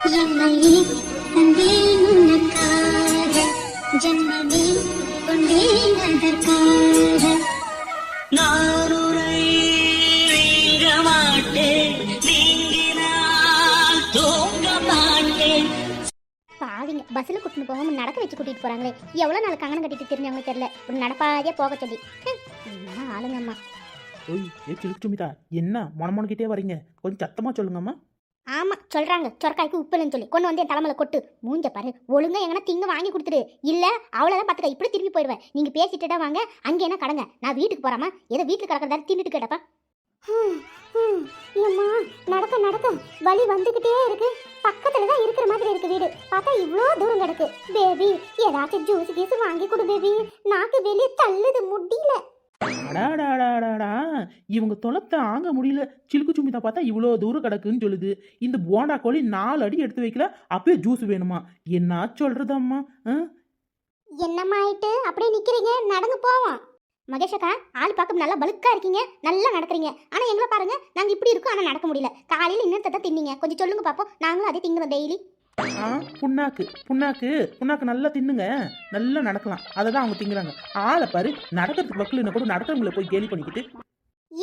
என்னையே தந்தேன் உனக்காக ஜென்மமே கொண்டேன் அதற்காக. நான் உரை நீங்க மாட்டேன் நீங்கினால் தூங்க மாட்டேன் பாவிங்க பஸ்ஸில் கூட்டிட்டு போகாம நடக்க வச்சு கூட்டிட்டு போறாங்களே. எவ்வளோ நாள் கங்கணம் கட்டிட்டு தெரிஞ்சவங்க தெரியல. ஒரு நடப்பாதே போக சொல்லி. ஆளுங்கம்மா ஓய் ஏ சுமிதா என்ன மொனமொனக்கிட்டே வரீங்க? கொஞ்சம் சத்தமாக சொல்லுங்கம்மா. ஆமாம் சொல்கிறாங்க சொரக்காய்க்கு உப்பு இல்லைன்னு சொல்லி. கொண்டு வந்து என் தலைமையில் கொட்டு. மூஞ்ச பாரு. ஒழுங்காக எங்கன்னா திங்க வாங்கி கொடுத்துரு. இல்லை அவ்வளோதான் பார்த்துக்க இப்படி திரும்பி போயிடுவேன். நீங்கள் பேசிட்டுடா வாங்க. அங்கே என்ன கடங்க? நான் வீட்டுக்கு போகிறாமா ஏதோ வீட்டில் கிடக்கிறதா தின்னுட்டு கேட்டப்பா. ஏம்மா நடக்க நடக்க. வழி வந்துக்கிட்டே இருக்கு. பக்கத்துல தான் இருக்கிற மாதிரி இருக்கு வீடு. பார்த்தா இவ்வளோ தூரம் கிடக்கு. பேபி ஏதாச்சும் ஜூஸ் கீஸ் வாங்கி கொடு பேபி. நாக்கு வெளியே தள்ளுது. முடியல. அடாடாடாடாடா இவங்க தொலைத்த ஆங்க முடியல. சிலுக்கு சுமிதா பார்த்தா இவ்வளோ தூரம் கிடக்குன்னு சொல்லுது. இந்த போண்டா கோழி நாலு அடி எடுத்து வைக்கல. அப்பயே ஜூஸ் வேணுமா? என்ன சொல்றது அம்மா ஆ? என்னம்மா ஆயிட்டு? அப்படியே நிக்கிறீங்க. நடந்து போவோம். மகேஷக்கா ஆள் பார்க்க நல்லா பலுக்கா இருக்கீங்க. நல்லா நடக்கிறீங்க ஆனா எங்களை பாருங்க நாங்க இப்படி இருக்கோம். ஆனா நடக்க முடியல. காலையில இன்னத்தை தான் தின்னீங்க. கொஞ்சம் சொல்லுங்க பாப்போம். நாங்களும் அதே திங்குறோம் டெய்லி ஆ புண்ணாக்கு புண்ணாக்கு புண்ணாக்கு நல்லா தின்னுங்க. நல்லா நடக்கலாம். அதை தான் அவங்க திங்குறாங்க. ஆளை பாரு நடக்கிறதுக்கு வக்கலுன்னு கூட நடக்கிறவங்களை போய் கேலி பண்ணிக்கிட்டு.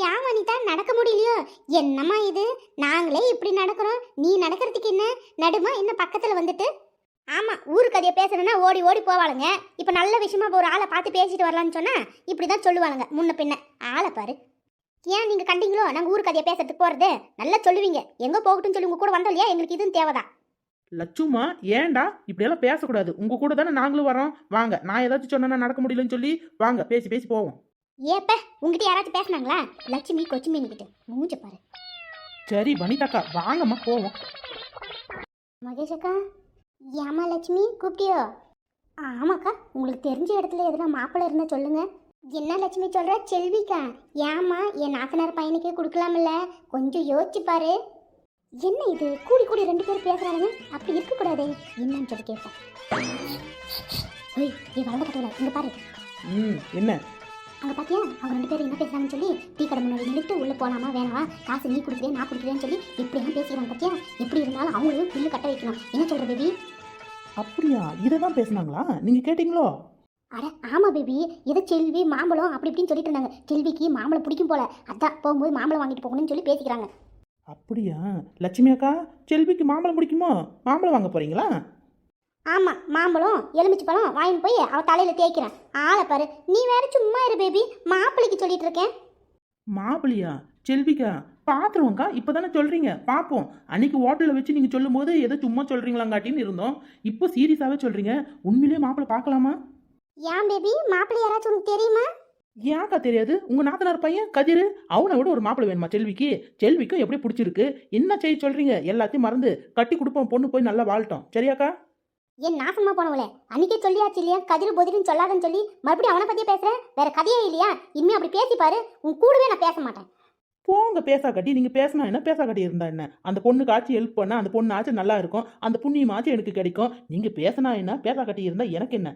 ஏன் வனிதா நடக்க முடியலையோ? என்னம்மா இது? நாங்களே இப்படி நடக்கிறோம். நீ நடக்கிறதுக்கு என்ன? நடுமா என்ன பக்கத்தில் வந்துட்டு? ஆமாம் ஊரு கதையை பேசணும்னா ஓடி ஓடி போவாளுங்க. இப்போ நல்ல விஷயமா ஒரு ஆளை பார்த்து பேசிட்டு வரலான்னு சொன்னால் இப்படி தான் சொல்லுவாளுங்க முன்ன பின்ன. ஆளை பாரு. ஏன் நீங்கள் கண்டிங்களோ? நாங்கள் ஊர் கதையை பேசுறதுக்கு போகிறது நல்லா சொல்லுவீங்க. எங்கே போகட்டும்னு சொல்லி உங்கள் கூட வந்தோம் இல்லையா? எங்களுக்கு இதுவும் தேவைதான். லட்சுமா ஏன்டா இப்படியெல்லாம் பேசக்கூடாது? உங்க கூட தானே நாங்களும் வரோம் வாங்க நான் ஏதாச்சும் சொன்னா நடக்க முடியலன்னு சொல்லி வாங்க பேசி பேசி போவோம். ஏப்ப உங்ககிட்ட யாராச்சும் பேசுனாங்களா? லட்சுமி கொச்சுமி கிட்ட மூஞ்ச பாரு. சரி வனிதாக்கா வாங்கம்மா போவோம். மகேஷ் அக்கா ஏமா லட்சுமி கூப்பிட்டியோ? ஆமாக்கா உங்களுக்கு தெரிஞ்ச இடத்துல எதுனா மாப்பிள்ளை இருந்தா சொல்லுங்க. என்ன லட்சுமி சொல்ற? செல்விக்கா. ஏமா என் நாத்தனார் பையனுக்கே கொடுக்கலாம்ல. கொஞ்சம் யோசிச்சு பாரு. என்ன இது? கூடி கூடி ரெண்டு பேரும் பேசுறானுங்க. அப்படி இருக்கக்கூடாதே என்னன்னு சொல்லி கேட்பேன் ஓய் நீ வளர்ந்த கட்டல இங்க பாரு. ம் என்ன? அங்க பாத்தியா? அவங்க ரெண்டு பேரும் என்ன பேசுறாங்கன்னு சொல்லி டீ கடை முன்னாடி நின்றுட்டு உள்ள போலாமா வேணாமா? காசு நீ கொடுக்குறேன் நான் கொடுக்குறேன்னு சொல்லி இப்படிலாம் பேசிக்கிறாங்க பாத்தியா? எப்படி இருந்தாலும் அவங்களும் பில்லு கட்ட வைக்கணும் என்ன சொல்ற பேபி? அப்படியா? இதை தான் பேசுனாங்களா? நீங்க கேட்டீங்களோ? அட ஆமா பேபி. ஏதோ செல்வி மாம்பழம் அப்படி இப்படின்னு சொல்லிட்டு இருந்தாங்க. செல்விக்கு மாம்பழம் பிடிக்கும் போல. அதான் போகும்போது மாம்பழம் வாங்கிட்டு போகணும்னு சொல்லி பேசிக்கிறாங்க. அப்படியா? லட்சுமி அக்கா செல்விக்கு மாம்பழம் பிடிக்குமோ? மாம்பழம் வாங்க போறீங்களா? ஆமா மாம்பழம் எலுமிச்சை பழம் வாங்கிட்டு போய் அவ தலையில தேய்க்கிறேன். ஆளை பாரு நீ வேற சும்மா இரு பேபி மாப்பிள்ளைக்கு சொல்லிட்டு இருக்கேன். மாப்பிளையா செல்விக்கா பார்த்துருவோங்க்கா இப்போ தானே சொல்கிறீங்க பார்ப்போம் அன்னைக்கு ஹோட்டலில் வச்சு நீங்கள் சொல்லும்போது ஏதோ சும்மா சொல்கிறீங்களாங்காட்டின்னு இருந்தோம். இப்போ சீரியஸாகவே சொல்கிறீங்க உண்மையிலேயே மாப்பிள்ளை பார்க்கலாமா? ஏன் பேபி மாப்பிள்ளை யாராச்சும் உனக்கு தெரியுமா? ஏன்க்கா தெரியாது? உங்கள் நாத்தனார் பையன் கதிர் அவனை விட ஒரு மாப்பிள்ளை வேணுமா செல்விக்கு? செல்விக்கும் எப்படி பிடிச்சிருக்கு? என்ன செய்ய சொல்கிறீங்க எல்லாத்தையும் மறந்து கட்டி கொடுப்போம் பொண்ணு போய் நல்லா வாழட்டும் சரியாக்கா? என் நாசமா போனவளே. அன்னைக்கே சொல்லியாச்சு இல்லையா? கதிர் பொதிரின்னு சொல்லாதன்னு சொல்லி மறுபடியும் அவனை பத்தியே பேசுறேன் வேற கதையே இல்லையா? இனிமே அப்படி பேசி பாரு. உன் கூடவே நான் பேச மாட்டேன். போங்க பேசா கட்டி. நீங்கள் பேசினா என்ன? பேசா கட்டி இருந்தா என்ன? அந்த பொண்ணுக்கு ஆச்சு ஹெல்ப் பண்ண அந்த பொண்ணு ஆச்சு நல்லா இருக்கும். அந்த புண்ணியமாச்சும் எனக்கு கிடைக்கும். நீங்கள் பேசினா என்ன? பேசா கட்டி இருந்தால் எனக்கு என்ன?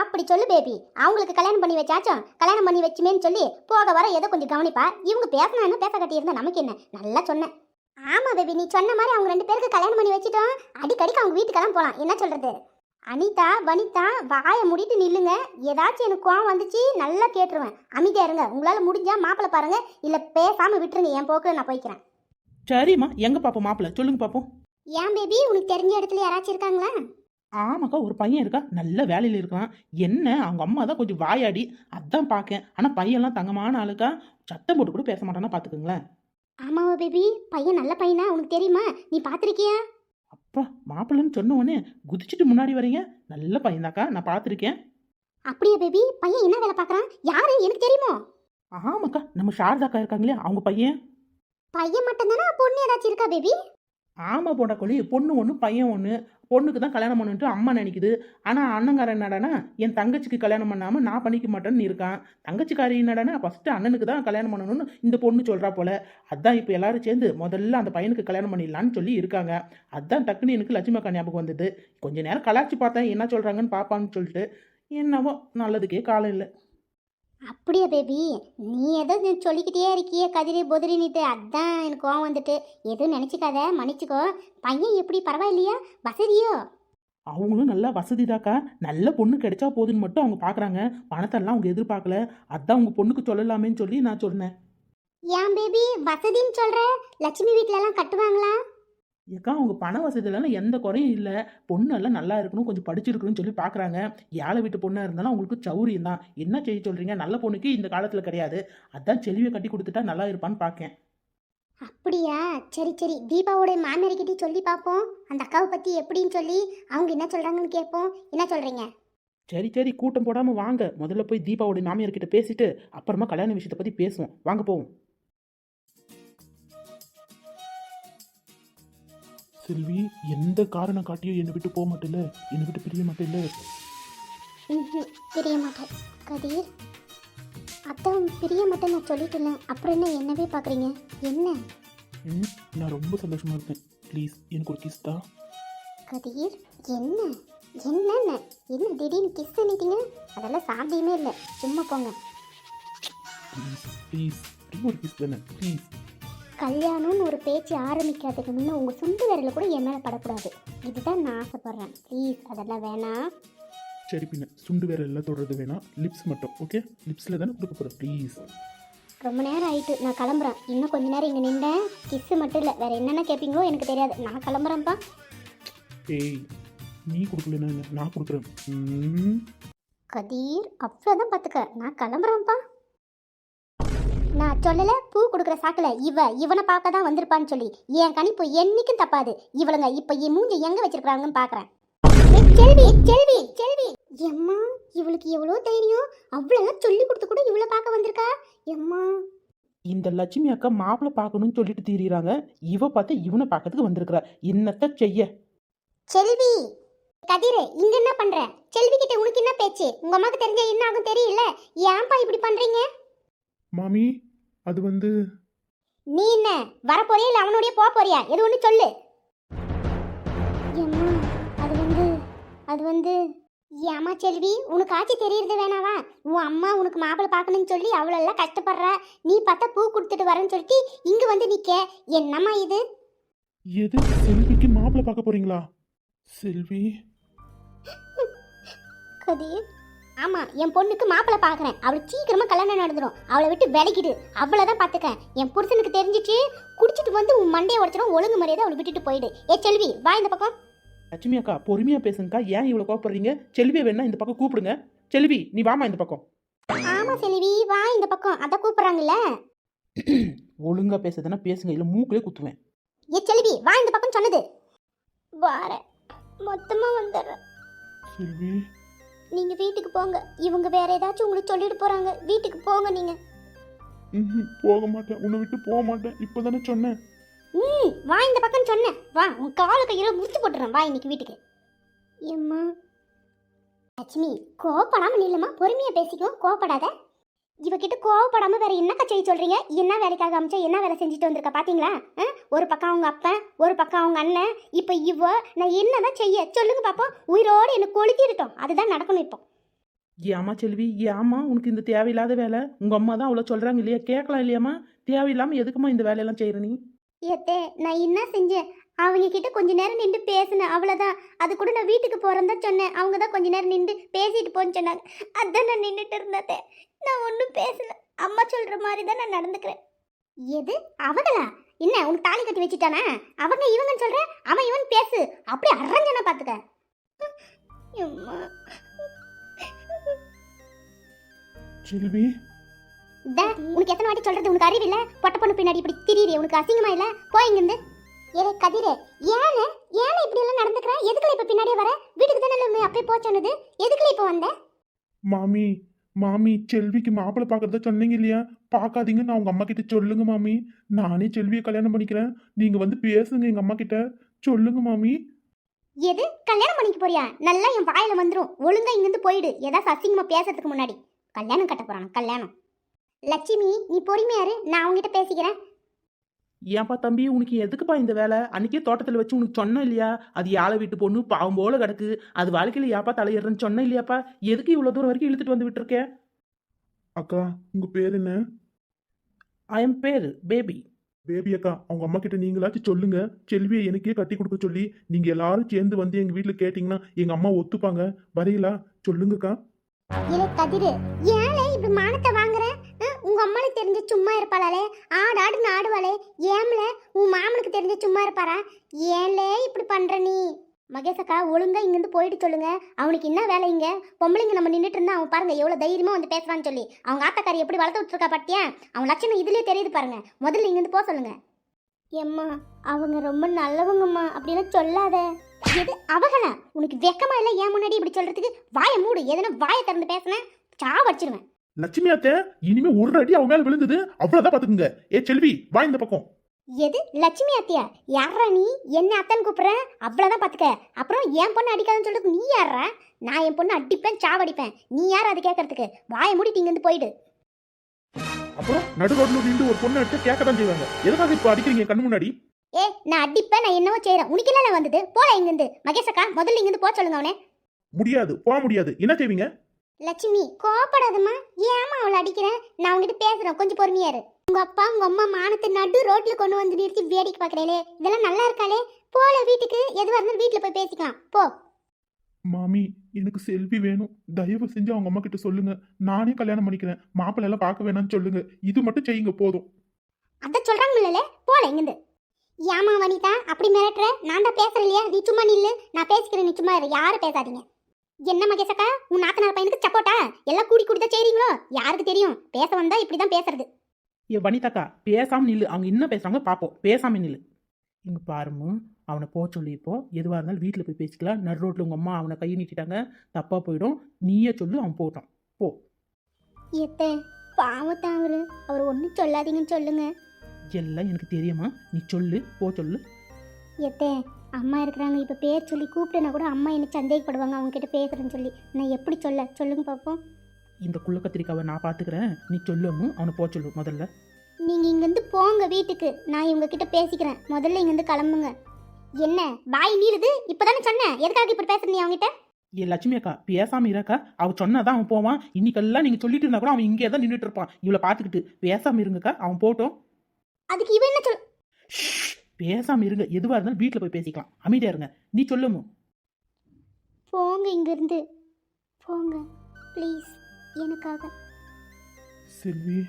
அப்படி சொல்லு பேபி அவங்களுக்கு கல்யாணம் பண்ணி வச்சாச்சும் கல்யாணம் பண்ணி வச்சுமேன்னு சொல்லி போக வர ஏதோ கொஞ்சம் கவனிப்பா. இவங்க பேசினா என்ன பேச கட்டி இருந்தா நமக்கு என்ன? நல்லா சொன்னேன் ஆமா பேபி நீ சொன்ன மாதிரி அவங்க ரெண்டு பேருக்கு கல்யாணம் பண்ணி வச்சுட்டோம். அடிக்கடிக்கு அவங்க வீட்டுக்கெல்லாம் போகலாம் என்ன சொல்றது? அனிதா வனிதா வாயை மூடிட்டு நில்லுங்க. ஏதாச்சும் எனக்கு கோவம் வந்துச்சு நல்லா கேட்டுருவேன். அமைதியா இருங்க. உங்களால முடிஞ்சா மாப்பிள்ளை பாருங்க. இல்ல பேசாம விட்டுருங்க. என் போக்குல நான் போய்க்கிறேன். சரிம்மா. எங்கே பார்ப்போம் மாப்பிள்ளை? சொல்லுங்க பார்ப்போம் ஏன் பேபி உனக்கு தெரிஞ்ச இடத்துல யாராச்சும் இருக்காங்களா? ஆமாக்கா ஒரு பையன் இருக்கா நல்ல வேலையில் இருக்கான் என்ன அவங்க அம்மா தான் கொஞ்சம் வாயாடி அதான் பார்க்கேன் ஆனால் பையன்லாம் தங்கமான ஆளுக்கா சத்தம் போட்டு கூட பேச மாட்டானா பார்த்துக்குங்களேன் ஆமாவா பேபி? பையன் நல்ல பையனா? உனக்கு தெரியுமா? நீ பார்த்துருக்கியா அப்பா மாப்பிள்ளைன்னு சொன்ன உடனே குதிச்சுட்டு முன்னாடி வரீங்க. நல்ல பையன்தாக்கா நான் பார்த்துருக்கேன் அப்படியா பேபி? பையன் என்ன வேலை பார்க்கறான் யாரு? எனக்கு தெரியுமோ? ஆமாக்கா நம்ம சாரதாக்கா இருக்காங்களே அவங்க பையன்? பையன் மட்டும் தானே பொண்ணு ஏதாச்சும் இருக்கா பேபி? ஆமாம் போண்டா கோழி பொண்ணு ஒன்று பையன் ஒன்று பொண்ணுக்கு தான் கல்யாணம் பண்ணுன்ட்டு அம்மா நினைக்குது. ஆனால் அண்ணங்காரன் என்னடானா என் தங்கச்சிக்கு கல்யாணம் பண்ணாமல் நான் பண்ணிக்க மாட்டேன்னு இருக்கான். தங்கச்சிக்காரி என்னடானா ஃபஸ்ட்டு அண்ணனுக்கு தான் கல்யாணம் பண்ணணும்னு இந்த பொண்ணு சொல்கிறா போல. அதான் இப்போ எல்லாரும் சேர்ந்து முதல்ல அந்த பையனுக்கு கல்யாணம் பண்ணிடலான்னு சொல்லி இருக்காங்க. அதான் டக்குன்னு எனக்கு லட்சுமிக்கா ஞாபகம் வந்தது. கொஞ்ச நேரம் கலாச்சி பார்த்தேன் என்ன சொல்கிறாங்கன்னு பார்ப்பான்னு சொல்லிட்டு என்னவோ நல்லதுக்கே காலம் இல்லை. அப்படியா பேபி? நீ ஏதோ சொல்லிக்கிட்டே இருக்கியே கதிரி பொதிரின்னுட்டு. அதான் எனக்கு கோவம் வந்துட்டு. எதுவும் நினச்சிக்காத மன்னிச்சுக்கோ. பையன் எப்படி பரவாயில்லையா? வசதியோ? அவங்களும் நல்லா வசதிதாக்கா. நல்ல பொண்ணு கிடைச்சா போதுன்னு மட்டும் அவங்க பார்க்குறாங்க பணத்தெல்லாம் அவங்க எதிர்பார்க்கல. அதான் உங்கள் பொண்ணுக்கு சொல்லலாமேன்னு சொல்லி நான் சொன்னேன். ஏன் பேபி? வசதின்னு சொல்ற? லட்சுமி வீட்ல எல்லாம் கட்டுவாங்களா? ஏக்கா அவங்க பண வசதியிலலாம் எந்த குறையும் இல்லை. பொண்ணெல்லாம் நல்லா இருக்கணும் கொஞ்சம் படிச்சிருக்கணும்னு சொல்லி பார்க்குறாங்க ஏழை வீட்டு பொண்ணாக இருந்தாலும் அவங்களுக்கு சௌரியம் தான். என்ன செய்ய சொல்கிறீங்க நல்ல பொண்ணுக்கு இந்த காலத்தில் கிடையாது. அதான் செல்வியை கட்டி கொடுத்துட்டா நல்லா இருப்பான்னு பார்க்கேன் அப்படியா? சரி சரி. தீபாவோட மாமியார்கிட்டயும் சொல்லி பார்ப்போம் அந்த அக்காவை பத்தி எப்படின்னு சொல்லி அவங்க என்ன சொல்றாங்கன்னு கேட்போம். என்ன சொல்றீங்க? சரி சரி. கூட்டம் போடாமல் வாங்க. முதல்ல போய் தீபாவோட மாமியார் கிட்ட பேசிட்டு அப்புறமா கல்யாண விஷயத்தை பற்றி பேசுவோம். வாங்க போவோம். செல்வி எந்த காரணம் காட்டியும் என்னை விட்டு போக மாட்டேல என்னை விட்டு பிரிய மாட்டேல பிரிய மாட்டேன். கதிர் அதான் பிரிய மாட்டேன் நான் சொல்லிட்டேன் அப்புறம் என்ன என்னவே பார்க்குறீங்க என்ன? ம் நான் ரொம்ப சந்தோஷமா இருக்கேன். ப்ளீஸ் எனக்கு ஒரு கிஸ் தான் கதிர் என்ன? என்னென்ன? என்ன திடீர்னு கிஸ் பண்ணிட்டீங்க? அதெல்லாம் சாத்தியமே இல்லை. சும்மா போங்க. ப்ளீஸ் ப்ளீஸ் ஒரு கிஸ் தானே? ப்ளீஸ் கல்யாணம்னு ஒரு பேச்சு ஆரம்பிக்கிறதுக்கு முன்னே உங்கள் சுண்டு விரல கூட என் மேலே படக்கூடாது. இதுதான் நான் ஆசைப்பட்றேன். ப்ளீஸ் அதெல்லாம் வேணாம். சரி பின்ன சுண்டு வேற எல்லாம் தொடர்றது வேணாம். லிப்ஸ் மட்டும் ஓகே லிப்ஸில் தானே கொடுக்க போகிறேன் ப்ளீஸ் ரொம்ப நேரம் ஆயிட்டு நான் கிளம்புறேன். இன்னும் கொஞ்ச நேரம் இங்கே நின்றேன். கிஸ்ஸு மட்டும் இல்லை வேறு என்னென்ன கேட்பீங்களோ எனக்கு தெரியாது. நான் கிளம்புறேன்ப்பா ஏய் நீ கொடுக்கலன்னா நான் கொடுக்குறேன். கதீர் அவ்வளோதான் பார்த்துக்க நான் கிளம்புறேன்ப்பா நான் சொல்லலை பூ கொடுக்குற சாக்கில் இவ இவனை பார்க்க தான் வந்திருப்பான்னு சொல்லி. என் கணிப்பு என்னைக்கும் தப்பாது. இவளுங்க இப்போ என் மூஞ்சி எங்கே வச்சிருக்காங்கன்னு பார்க்குறேன். செல்வி செல்வி செல்வி. எம்மா இவளுக்கு எவ்வளோ தைரியம்? அவ்வளோலாம் சொல்லி கொடுத்து கூட இவளை பார்க்க வந்திருக்கா? எம்மா. இந்த லட்சுமி அக்கா மாப்பிள்ளை பார்க்கணும்னு சொல்லிட்டு தீரிறாங்க இவ பார்த்து இவனை பார்க்கறதுக்கு வந்திருக்கிறா. என்னத்த செய்ய? செல்வி கதிர் இங்க என்ன பண்ற? செல்வி கிட்ட உனக்கு என்ன பேச்சு? உங்க அம்மாக்கு தெரிஞ்ச என்ன ஆகும் தெரியல? ஏன்பா இப்படி பண்றீங்க? மாமி அது வந்து நீ என்ன வர போறியா இல்ல அவனோடய போக போறியா எது ஒன்று சொல்லு. அம்மா அது வந்து அது வந்து ஏமா செல்வி உனக்கு ஆட்சி தெரியறது வேணாவா? உன் அம்மா உனக்கு மாப்பிள்ளை பார்க்கணும்னு சொல்லி அவ்வளோலாம் கஷ்டப்படுறா. நீ பார்த்தா பூ கொடுத்துட்டு வரேன்னு சொல்லிட்டு இங்க வந்து நிக்க. என்னம்மா இது? எது? செல்விக்கு மாப்பிள்ளை பார்க்க போறீங்களா? செல்வி. கதிர் ஆமா என் பொண்ணுக்கு மாப்பிள்ளை பார்க்குறேன். அவளுக்கு சீக்கிரமா கல்யாணம் நடந்துடும் அவளை விட்டு விலகிடு. அவ்வளோதான் பார்த்துக்க என் புருஷனுக்கு தெரிஞ்சிச்சு குடிச்சிட்டு வந்து உன் மண்டையை உடச்சிடும் ஒழுங்கு மரியாதை அவளை விட்டுட்டு போயிடு. ஏ செல்வி வா இந்த பக்கம். லட்சுமி அக்கா பொறுமையா பேசுங்கக்கா. ஏன் இவ்வளோ கோப்படுறீங்க செல்வியை வேணா இந்த பக்கம் கூப்பிடுங்க. செல்வி நீ வாமா இந்த பக்கம். ஆமா செல்வி வா இந்த பக்கம். அதான் கூப்பிடுறாங்கல்ல. ஒழுங்கா பேசுறதுன்னா பேசுங்க. இல்லை மூக்கிலே குத்துவேன். ஏ செல்வி வா இந்த பக்கம் சொன்னது. வாரேன். மொத்தமா வந்துடுறேன். செல்வி. நீங்க வீட்டுக்கு போங்க. இவங்க வேற ஏதாச்சும் உங்களுக்கு சொல்லிட்டு போறாங்க. வீட்டுக்கு போங்க நீங்க. ம்ஹும், போக மாட்டேன். உன்னை விட்டு போக மாட்டேன். இப்போதானே சொன்னேன். ம் வா இந்த பக்கம் சொன்னேன். வா உன் காலு கையில முடிச்சு போட்டுறேன். வா இன்னைக்கு வீட்டுக்கு. எம்மா லட்சுமி கோவப்படாம நில்லுமா? பொறுமையா பேசிக்கோ. கோவப்படாத. இவகிட்ட கோவப்படாம வேற என்ன கச்சேரி சொல்றீங்க? என்ன வேலைக்காக அமைச்சா என்ன வேலை செஞ்சுட்டு வந்திருக்கா பாத்தீங்களா? ஒரு பக்கம் அவங்க அப்பன் ஒரு பக்கம் அவங்க அண்ணன். இப்ப இவ நான் என்னதான் செய்ய? சொல்லுங்க பாப்போம். உயிரோடு என்ன கொளுத்திருட்டோம் அதுதான் நடக்கணும் இப்போ. ஏமா செல்வி. ஏமா உனக்கு இந்த தேவையில்லாத வேலை. உங்க அம்மா தான் அவ்வளோ சொல்றாங்க இல்லையா? கேட்கலாம் இல்லையாம்மா? தேவையில்லாம எதுக்குமா இந்த வேலையெல்லாம் செய்யற நீ? ஏத்தே நான் என்ன செஞ்சேன்? அவங்க கிட்ட கொஞ்ச நேரம் நின்று பேசினேன். அவ்வளோதான் அது கூட நான் வீட்டுக்கு போகிறேன் தான் சொன்னேன். அவங்க தான் கொஞ்ச நேரம் நின்று பேசிட்டு போன்னு சொன்னாங்க. அதான் நான் நின்றுட்டு இருந்ததே நான் ஒன்றும் பேசல. அம்மா சொல்கிற மாதிரி தான் நான் நடந்துக்கிறேன். எது? அவங்களா? என்ன உனக்கு தாலி கட்டி வச்சுட்டானா? அவங்க இவங்கன்னு சொல்ற? அவன் இவன் பேசு. அப்படியே அரஞ்சனா பார்த்துக்க செல்வி. உனக்கு எத்தனை வாட்டி சொல்றது? உனக்கு அறிவில்ல பொட்ட பொண்ணு பின்னாடி இப்படி திரியுது உனக்கு அசிங்கமா இல்ல? போய் இங்கிருந்து. ஏலே கதிரே ஏனே ஏனே இப்படி எல்லாம் நடந்துக்கிற? எதுக்குல இப்ப பின்னாடியே வர? வீட்டுக்கு தானே அப்படியே போ சொன்னது? எதுக்குல இப்ப வந்த? மாமி மாமி செல்விக்கு மாப்பிள்ளை பார்க்கறத சொன்னீங்க இல்லையா? பார்க்காதீங்கன்னு நான் உங்க அம்மா கிட்ட சொல்லுங்க மாமி. நானே செல்வியை கல்யாணம் பண்ணிக்கிறேன். நீங்க வந்து பேசுங்க எங்க அம்மா கிட்ட. சொல்லுங்க மாமி. எது? கல்யாணம் பண்ணிக்க போறியா? நல்லா என் வாயில வந்துரும். ஒழுங்கா இங்கிருந்து போயிடு. ஏதாவது அசிங்கமா பேசுறதுக்கு முன்னாடி. கல்யாணம் கட்ட போறான்? கல்யாணம். லட்சுமி நீ பொறுமையாரு நான் அவங்ககிட்ட பேசிக்கிறேன். ஏன்பா தம்பி உனக்கு எதுக்குப்பா இந்த வேலை? அன்னைக்கே தோட்டத்தில் வச்சு உனக்கு சொன்னேன் இல்லையா? அது யாழை வீட்டு பொண்ணு பாவம் போல கிடக்கு. அது வாழ்க்கையில் ஏப்பா தலையிடுறேன்னு சொன்னேன் இல்லையாப்பா? எதுக்கு இவ்வளோ தூரம் வரைக்கும் இழுத்துட்டு வந்து விட்டுருக்கேன் அக்கா உங்க பேர் என்ன? என் பேர் பேபி. பேபி அக்கா அவங்க அம்மா கிட்ட நீங்களாச்சும் சொல்லுங்க. செல்வியை எனக்கே கட்டி கொடுக்க சொல்லி நீங்க எல்லாரும் சேர்ந்து வந்து எங்க வீட்டுல கேட்டீங்கன்னா எங்க அம்மா ஒத்துப்பாங்க. வரீங்களா சொல்லுங்கக்கா. இல்ல கதிரு ஏழை இப்படி மானத்தை வாங்குற ஆ, உங்க அம்மாளுக்கு தெரிஞ்ச சும்மா இருப்பாளே ஆடு ஆடுன்னு ஆடுவாளே ஏம்ல? உன் மாமனுக்கு தெரிஞ்ச சும்மா இருப்பாரா? ஏன்லே இப்படி பண்ற நீ? மகேஷக்கா ஒழுங்கா இங்கிருந்து போயிட்டு சொல்லுங்க. அவனுக்கு என்ன வேலை இங்க? பொம்பளைங்க நம்ம நின்றுட்டு இருந்தா அவன் பாருங்க எவ்வளவு தைரியமா வந்து பேசுறான்னு சொல்லி. அவங்க ஆத்தக்காரி எப்படி வளர்த்து விட்டுருக்கா பாட்டியா அவன் லட்சணம் இதுலயே தெரியுது பாருங்க. முதல்ல இங்கிருந்து போக சொல்லுங்க. எம்மா அவங்க ரொம்ப நல்லவங்கம்மா. அப்படின்னு சொல்லாத. எது அவகளா? உனக்கு வெக்கமா இல்லை? ஏன் முன்னாடி இப்படி சொல்றதுக்கு? வாயை மூடு. எதனா வாயை திறந்து பேசுனேன் சாவடிச்சிருவேன். லட்சுமி அத்தை இனிமே ஒரு அடி அவன் மேல விழுந்தது அவ்வளவுதான் பாத்துக்குங்க. ஏ செல்வி வா இந்த பக்கம். எது? லட்சுமி அத்தியா? யாரா நீ? என்ன அத்தன் கூப்பிடுற? அவ்வளவுதான் பாத்துக்க. அப்புறம் என் பொண்ணு அடிக்காதுன்னு சொல்றதுக்கு நீ யாரா நான் என் பொண்ணு அடிப்பேன் சாவடிப்பேன். நீ யார் அது கேட்கறதுக்கு வாயை மூடிட்டு இங்க இருந்து போயிடு. அப்புறம் நடு ரோட்ல நின்று ஒரு பொண்ணு அடிச்சு கேட்க தான் செய்வாங்க. எதுக்காக இப்ப அடிக்கிறீங்க கண்ணு முன்னாடி? ஏ நான் அடிப்பேன் நான் என்னவோ செய்யறேன் உனக்கு என்ன வந்தது? போல இங்க இருந்து. மகேஷக்கா முதல்ல இங்க இருந்து போக சொல்லுங்க அவனே. முடியாது போக முடியாது. என்ன செய்வீங்க? லட்சுமி கோபப்படாதம்மா ஏமா அவளை அடிக்கிறேன் நான் உங்ககிட்ட பேசுறேன். கொஞ்சம் பொறுமையா இரு. உங்க அப்பா உங்க அம்மா மானத்தை நடு ரோட்ல கொண்டு வந்து நிறுத்தி வேடிக்கை பாக்குறேனே இதெல்லாம் நல்லா இருக்காளே. போல வீட்டுக்கு எதுவா இருந்தாலும் வீட்டுல போய் பேசிக்கலாம். போ. மாமி எனக்கு செல்வி வேணும். தயவு செஞ்சு அவங்க அம்மா கிட்ட சொல்லுங்க. நானே கல்யாணம் பண்ணிக்கிறேன். மாப்பிள்ளை எல்லாம் பார்க்க வேணாம்னு சொல்லுங்க. இது மட்டும் செய்யுங்க போதும். அத சொல்றாங்கல்ல போல இங்கிருந்து. ஏமா வனிதா அப்படி மிரட்டுற? நான் தான் பேசுறேன் இல்லையா? நீ சும்மா நில்லு. நான் பேசிக்கிறேன் நீ சும்மா இரு. யாரும் பேசாதீங்க. என்ன மகேசக்கா உன் நாத்தனார் பையனுக்கு சப்போட்டா? எல்லாம் கூடி கூடி தான் செய்றீங்களோ? யாருக்கு தெரியும்? பேச வந்தா இப்படிதான் பேசுறது. ஏ வனிதாக்கா பேசாம நில்லு. அவங்க என்ன பேசுறாங்க பார்ப்போம் பேசாம நில்லு. இங்க பாருமு அவனை போக சொல்லிப்போ எதுவாக இருந்தாலும் வீட்டில் போய் பேசிக்கலாம். நடு ரோட்டில் உங்கள் அம்மா அவனை கையை நீட்டிட்டாங்க. தப்பாக போயிடும். நீயே சொல்லு அவன் போட்டான் போ. எத்த பாவத்தான் அவரு. அவர் ஒன்றும் சொல்லாதீங்கன்னு சொல்லுங்க. எல்லாம் எனக்கு தெரியுமா? நீ சொல்லு போ சொல்லு. எத்தே அம்மா இருக்கிறாங்க இப்போ பேர் சொல்லி கூப்பிட்டேன்னா கூட அம்மா என்ன சந்தேகப்படுவாங்க அவங்க கிட்ட பேசுறேன்னு சொல்லி. நான் எப்படி சொல்ல? சொல்லுங்க பார்ப்போம் இந்த குள்ள கத்திரிக்காவை நான் பார்த்துக்கிறேன் நீ சொல்லுமு அவனை போக சொல்லு முதல்ல. நீங்க இங்கிருந்து போங்க வீட்டுக்கு. நான் இவங்க கிட்ட பேசிக்கிறேன். முதல்ல இங்கிருந்து கிளம்புங்க. என்ன? வாய் நீளுது இப்பதானே சொன்னேன். எதுக்காக இப்படி பேசுற நீ அவங்ககிட்ட ஏ லட்சுமி அக்கா பேசாம இருக்கா அவ சொன்னாதான் அவன் போவான். இன்னைக்கெல்லாம் நீங்க சொல்லிட்டு இருந்தா கூட அவன் இங்கே தான் நின்றுட்டு இருப்பான். இவளை பார்த்துக்கிட்டு பேசாம இருங்கக்கா அவன் போட்டோம் அதுக்கு இவன் என்ன சொல் ஷ், பேசாம இருங்க. எதுவா இருந்தாலும் வீட்டில் போய் பேசிக்கலாம். அமைதியா இருங்க. நீ சொல்லுமு. போங்க இங்கிருந்து. போங்க. ப்ளீஸ். எனக்காக. செல்வி.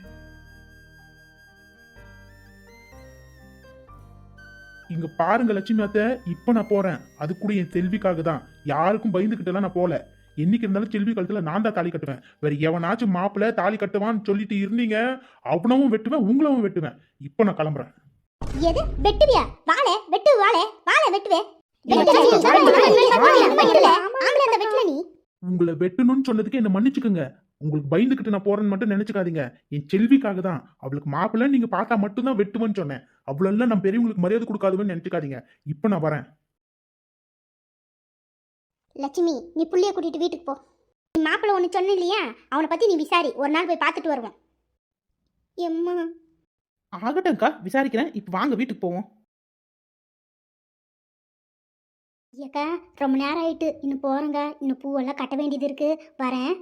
இங்க பாருங்க லட்சுமி அத்தை. இப்ப நான் போறேன். அது கூட என் செல்விக்காக தான். யாருக்கும் பயந்துகிட்டலாம் நான் போல. என்னைக்கு இருந்தாலும் செல்வி கழுத்துல நான் தான் தாலி கட்டுவேன். வேற எவனாச்சும் மாப்பிள்ள தாலி கட்டுவான்னு சொல்லிட்டு இருந்தீங்க அவனவும் வெட்டுவேன் உங்களவும் வெட்டுவேன். இப்ப நான் கிளம்புறேன். எது? வெட்டுவியா? வாழை வெட்டு வாழை வாழை வெட்டுவே. இல்ல, வெட்டுவே. இல்ல, வாழை, இல்ல, வாழை, இல்ல, வாழை, இல்ல, வாழை, இல்ல. இல்ல. ஆம்பளை அந்த வெட்டல நீ உங்களை வெட்டணும்னு சொன்னதுக்கு என்ன மன்னிச்சுக்குங்க. உங்களுக்கு பயந்துகிட்டு நான் போறேன்னு மட்டும் நினைச்சுக்காதீங்க. என் செல்விக்காக தான். அவளுக்கு மாப்பிள்ளை நீங்க பார்த்தா மட்டும்தான் வெட்டுவேன்னு சொன்னேன். அவ்வளவு நான் பெரியவங்களுக்கு மரியாதை கொடுக்காதுன்னு நினைச்சுக்காதீங்க. இப்ப நான் வரேன். லட்சுமி நீ புள்ளைய கூட்டிட்டு வீட்டுக்கு போ. நீ மாப்பிள்ளை ஒன்று சொன்ன இல்லையா? அவனை பத்தி நீ விசாரி. ஒரு நாள் போய் பார்த்துட்டு வருவோம். எம்மா. ஆகட்டும்க்கா விசாரிக்கிறேன். இப்போ வாங்க வீட்டுக்கு போவோம். ஏக்கா ரொம்ப நேரம் ஆயிட்டு. இன்னும் போறேங்க இன்னும் பூவெல்லாம் கட்ட வேண்டியது இருக்கு. வரேன்.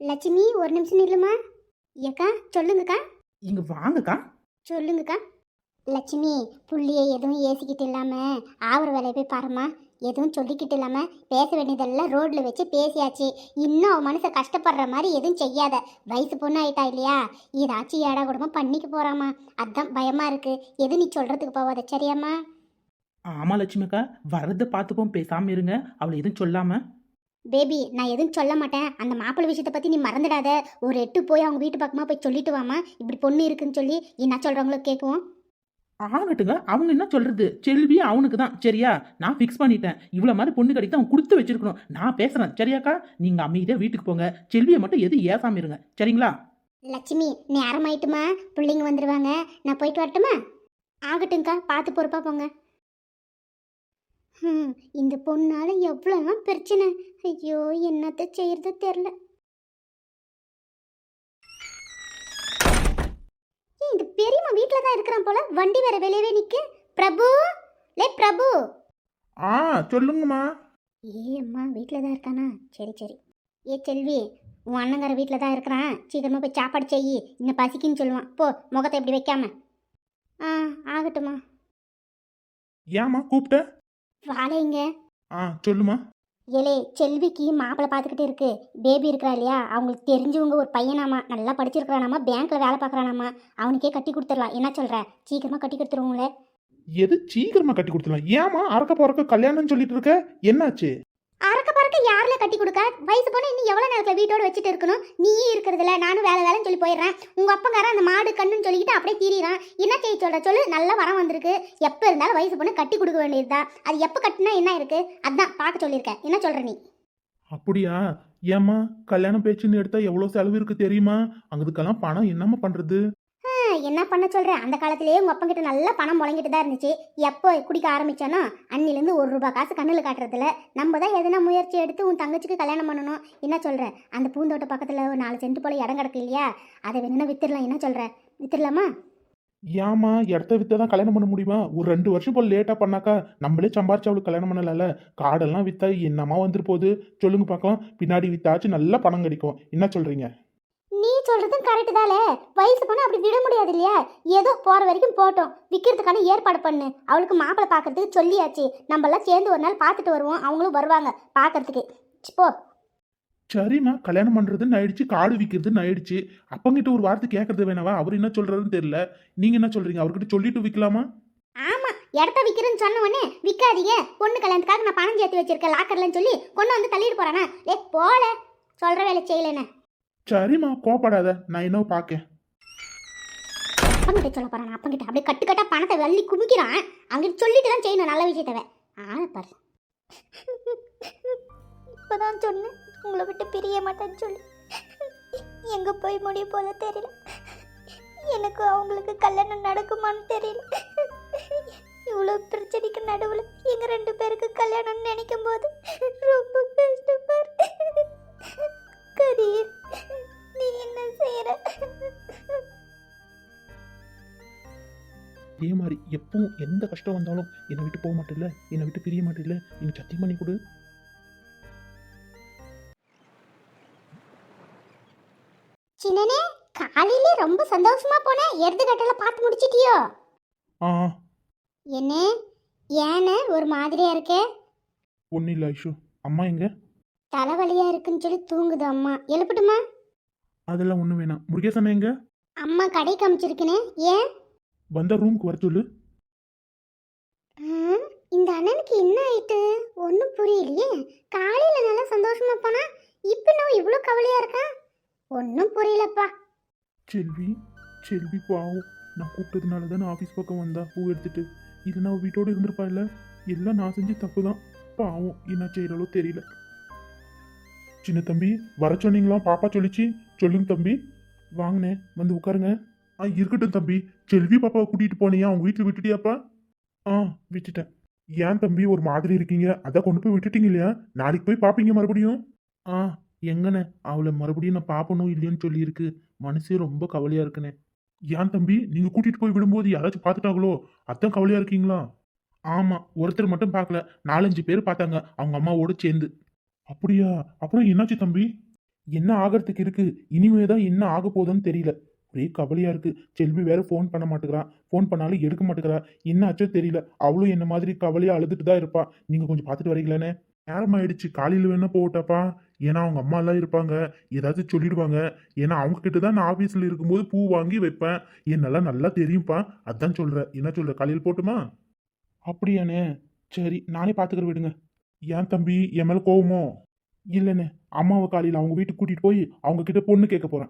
லட்சுமி ஒரு நிமிஷம் நில்லுமா? ஏக்கா சொல்லுங்கக்கா. இங்க வாங்கக்கா. சொல்லுங்கக்கா. லட்சுமி புள்ளியை எதுவும் ஏசிக்கிட்டு இல்லாம ஆவர வேலையை போய் பாருமா எதுவும் சொல்லிக்கிட்டு இல்லாம பேச வேண்டியதெல்லாம் ரோட்ல வச்சு பேசியாச்சு. இன்னும் அவன் மனசை கஷ்டப்படுற மாதிரி எதுவும் செய்யாத. வயசு பொண்ணு ஆயிட்டா இல்லையா? ஏதாச்சும் ஏடா கூடமா பண்ணிக்க போறாமா? அதான் பயமா இருக்கு. எது நீ சொல்றதுக்கு போவாத சரியாம்மா? ஆமா லட்சுமி அக்கா. வரதை பார்த்துப்போம். பேசாம இருங்க. அவளை எதுவும் சொல்லாம. பேபி நான் எதுவும் சொல்ல மாட்டேன். அந்த மாப்பிள்ளை விஷயத்தை பற்றி நீ மறந்துடாத. ஒரு எட்டு போய் அவங்க வீட்டு பக்கமாக போய் சொல்லிட்டு வாமா இப்படி பொண்ணு இருக்குன்னு சொல்லி என்ன சொல்கிறாங்களோ கேட்குவோம். ஆகட்டுங்க. அவங்க என்ன சொல்றது? செல்வி அவனுக்கு தான். சரியா? நான் ஃபிக்ஸ் பண்ணிட்டேன். இவ்வளோ மாதிரி பொண்ணு கிடைத்து அவன் கொடுத்து வச்சிருக்கணும். நான் பேசுறேன். சரியாக்கா? நீங்க அமைதியாக வீட்டுக்கு போங்க. செல்வியை மட்டும் எது ஏசாம இருங்க. சரிங்களா? லட்சுமி நேரம் ஆயிட்டுமா பிள்ளைங்க வந்துடுவாங்க நான் போயிட்டு வரட்டுமா? ஆகட்டும்க்கா. பார்த்து பொறுப்பா போங்க. இந்த பொண்ணால எவ்வளோலாம் பிரச்சனை. ஐயோ என்னத்த செய்யறது தெரில பெரியம்மா வீட்டில் தான் இருக்கிறான் போல. வண்டி வேற வெளியவே நிற்கு பிரபு? லே பிரபு! ஆ சொல்லுங்கம்மா. ஏ அம்மா வீட்டில் தான் இருக்கானா? சரி சரி. ஏ செல்வி உன் அண்ணங்கார வீட்டில் தான் இருக்கிறான். சீக்கிரமாக போய் சாப்பாடு செய் இன்னும் பசிக்குன்னு சொல்லுவான். போ முகத்தை இப்படி வைக்காம. ஆ ஆகட்டுமா ஏம்மா கூப்பிட்ட? வாழைங்க ஆ சொல்லுமா ஏலே செல்விக்கு மாப்பிள்ளை பார்த்துக்கிட்டு இருக்கு. பேபி இருக்கிறா இல்லையா? அவங்களுக்கு தெரிஞ்சவங்க ஒரு பையனாமா? நல்லா படிச்சிருக்கிறானாமா? பேங்க்கில் வேலை பார்க்குறானாமா? அவனுக்கே கட்டி கொடுத்துடலாம். என்ன சொல்கிற சீக்கிரமாக கட்டி கொடுத்துருவோங்களே எது? சீக்கிரமா கட்டி கொடுத்துடலாம். ஏமா அறக்க போறக்க கல்யாணம்னு சொல்லிட்டு இருக்க? என்னாச்சு? அறக்க வீட்டை யாரில் கட்டி கொடுக்க? வயசு போனால் இன்னும் எவ்வளோ நேரத்தில் வீட்டோட வச்சுட்டு இருக்கணும்? நீயே இருக்கிறதுல நானும் வேலை வேலைன்னு சொல்லி போயிடுறேன். உங்கள் அப்பங்கார அந்த மாடு கண்ணுன்னு சொல்லிக்கிட்டு அப்படியே தீரிறான் என்ன செய்ய சொல்கிற சொல்லு? நல்லா வரம் வந்திருக்கு. எப்போ இருந்தாலும் வயசு பொண்ணு கட்டி கொடுக்க வேண்டியதுதா அது எப்போ கட்டினா என்ன இருக்குது அதான் பார்க்க சொல்லியிருக்கேன். என்ன சொல்கிற நீ? அப்படியா? ஏம்மா? கல்யாணம் பேச்சுன்னு எடுத்தா எவ்வளோ செலவு இருக்கு தெரியுமா? அங்கதுக்கெல்லாம் பணம் என்னம்மா பண்ணுறது என்ன பண்ண சொல்கிறேன் அந்த காலத்திலேயே உங்கள் அப்பங்கிட்ட நல்லா பணம் முழங்கிட்டு தான் இருந்துச்சு. எப்போ குடிக்க ஆரம்பிச்சானோ அன்னிலேருந்து ஒரு ரூபாய் காசு கண்ணில் காட்டுறதில்ல நம்ம தான் எதனா முயற்சி எடுத்து உன் தங்கச்சிக்கு கல்யாணம் பண்ணணும். என்ன சொல்கிற அந்த பூந்தோட்ட பக்கத்தில் ஒரு நாலு சென்ட் போல் இடம் கிடக்கு இல்லையா? அதை வேணும்னா வித்துடலாம். என்ன சொல்கிற வித்துடலாமா? ஏமா இடத்த வித்தா தான் கல்யாணம் பண்ண முடியுமா? ஒரு ரெண்டு வருஷம் போல் லேட்டாக பண்ணாக்கா நம்மளே சம்பாரிச்சு அவளுக்கு கல்யாணம் பண்ணலாம்ல. காடெல்லாம் வித்தா என்னம்மா வந்துட்டு போகுது? சொல்லுங்க பார்க்கலாம். பின்னாடி வித்தாச்சு நல்ல பணம் கிடைக்கும். என்ன சொல்கிறீங்க நீ சொல்கிறதும் கரெக்டு தானே வயசு பொண்ணு அப்படி விட முடியாது இல்லையா ஏதோ போகிற வரைக்கும் போட்டோம். விற்கிறதுக்கான ஏற்பாடு பண்ணு. அவளுக்கு மாப்பிள்ளை பார்க்கறதுக்கு சொல்லியாச்சு. நம்மளாம் சேர்ந்து ஒரு நாள் பார்த்துட்டு வருவோம். அவங்களும் வருவாங்க பார்க்கறதுக்கு. போ. சரிம்மா. கல்யாணம் பண்றதுன்னு ஆயிடுச்சு காடு விற்கிறதுன்னு ஆயிடுச்சு. அப்பங்கிட்ட ஒரு வார்த்தை கேட்கறது வேணாவா? அவர் என்ன சொல்றாருன்னு தெரியல. நீங்க என்ன சொல்றீங்க? அவர்கிட்ட சொல்லிட்டு விற்கலாமா ஆமா. இடத்த விற்கிறேன்னு சொன்ன உடனே விற்காதீங்க பொண்ணு கல்யாணத்துக்காக நான் பணம் சேர்த்து வச்சிருக்கேன் லாக்கர்லன்னு சொல்லி கொண்டு வந்து தள்ளிட்டு போறானா. ஏ போல. சொல்ற வேலை செய்யலன்னு. சரிம்மா கோபப்படாத நான் என்ன பார்க்கேன். அப்பங்கிட்ட சொல்ல போறான்? அப்பங்கிட்ட அப்படியே கட்டு கட்டா பணத்தை வள்ளி குமிக்கிறான் அங்கிட்ட சொல்லிட்டு தான் செய்யணும் நல்ல விஷயத்தவ. ஆள பாரு. இப்பதான் சொன்னேன். உங்களை விட்டு பிரிய மாட்டேன்னு சொல்லி. எங்க போய் முடிய போல தெரியல. எனக்கு அவங்களுக்கு கல்யாணம் நடக்குமான்னு தெரியல. இவ்வளோ பிரச்சனைக்கு நடுவில் எங்க ரெண்டு பேருக்கு கல்யாணம்னு நினைக்கும் போது ரொம்ப கஷ்டமா இருக்கு. செய்யற இதே மாதிரி எப்பவும் எந்த கஷ்டம் வந்தாலும் என்னை விட்டு போக மாட்டில்ல? என்னை விட்டு பிரிய மாட்டில்ல? எனக்கு சத்தியம் பண்ணி கொடு. சின்னனே காலையிலே ரொம்ப சந்தோஷமா போன. எருது கட்டல பார்த்து முடிச்சிட்டியோ? ஆ. என்ன ஏன ஒரு மாதிரியா இருக்கே? ஒன்றும் இல்லை ஐஷு. அம்மா எங்க? தலைவலியா இருக்குன்னு சொல்லி தூங்குது அம்மா. எழுப்பட்டுமா? அதெல்லாம் ஒன்றும் வேணாம். முருகேசன் எங்க? அம்மா கடைக்கு அமைச்சிருக்கனே ஏன்? வந்த ரூமுக்கு வர சொல்லு. இந்த அண்ணனுக்கு என்ன ஆயிட்டு? ஒன்றும் புரியலையே. காலையில நல்லா சந்தோஷமா போனா இப்போ நான் இவ்வளோ கவலையா இருக்கான் ஒன்றும் புரியலப்பா. செல்வி செல்வி பாவம். நான் கூப்பிட்டதுனால தான் ஆஃபீஸ் பக்கம் வந்தா பூ எடுத்துட்டு. இல்லைன்னா வீட்டோட இருந்திருப்பா இல்ல? எல்லாம் நான் செஞ்ச தப்பு தான். பாவம் என்ன செய்கிறாலோ தெரியல. சின்ன தம்பி வர சொன்னீங்களா? பாப்பா சொல்லிச்சு. சொல்லுங்க தம்பி. வாங்கண்ணே வந்து உட்காருங்க. ஆ இருக்கட்டும் தம்பி. செல்வி பாப்பாவை கூட்டிகிட்டு போனியா? அவங்க வீட்டில் விட்டுட்டியாப்பா? ஆ விட்டுட்டேன். ஏன் தம்பி ஒரு மாதிரி இருக்கீங்க? அதான் கொண்டு போய் விட்டுட்டீங்க இல்லையா? நாளைக்கு போய் பார்ப்பீங்க மறுபடியும். ஆ எங்கண்ணே? அவளை மறுபடியும் நான் பார்ப்பணும் இல்லையான்னு சொல்லியிருக்கு. மனசே ரொம்ப கவலையாக இருக்குண்ணே. ஏன் தம்பி நீங்கள் கூட்டிகிட்டு போய் விடும்போது யாராச்சும் பார்த்துட்டாங்களோ? அதான் கவலையாக இருக்கீங்களா? ஆமாம் ஒருத்தர் மட்டும் பார்க்கல. நாலஞ்சு பேர் பார்த்தாங்க. அவங்க அம்மாவோட சேர்ந்து. அப்படியா? அப்புறம் என்னாச்சு தம்பி? என்ன ஆகிறதுக்கு இருக்கு? இனிமே தான் என்ன ஆக போகுதுன்னு தெரியல. ஒரே கவலையா இருக்கு. செல்வி வேற ஃபோன் பண்ண மாட்டேங்கிறான் ஃபோன் பண்ணாலும் எடுக்க மாட்டேங்கிறா. என்ன ஆச்சோ தெரியல. அவளும் என்ன மாதிரி கவலையா அழுதுட்டு தான் இருப்பா. நீங்க கொஞ்சம் பார்த்துட்டு வரீங்களானே? நேரம் ஆயிடுச்சு காலையில் வேணா போட்டாப்பா ஏன்னா அவங்க அம்மா எல்லாம் இருப்பாங்க. ஏதாவது சொல்லிடுவாங்க. ஏன்னா அவங்க கிட்ட தான் நான் ஆஃபீஸில் இருக்கும்போது பூ வாங்கி வைப்பேன். என்னெல்லாம் நல்லா தெரியும்ப்பா. அதான் சொல்கிறேன் என்ன சொல்கிற காலையில் போட்டுமா? அப்படியாண்ணே. சரி நானே பார்த்துக்கிற விடுங்க. ஏன் தம்பி? என் மேல கோவமோ? இல்லைண்ணே. அம்மாவை காலையில் அவங்க வீட்டுக்கு கூட்டிட்டு போய் அவங்க கிட்ட பொண்ணு கேட்க போறேன்.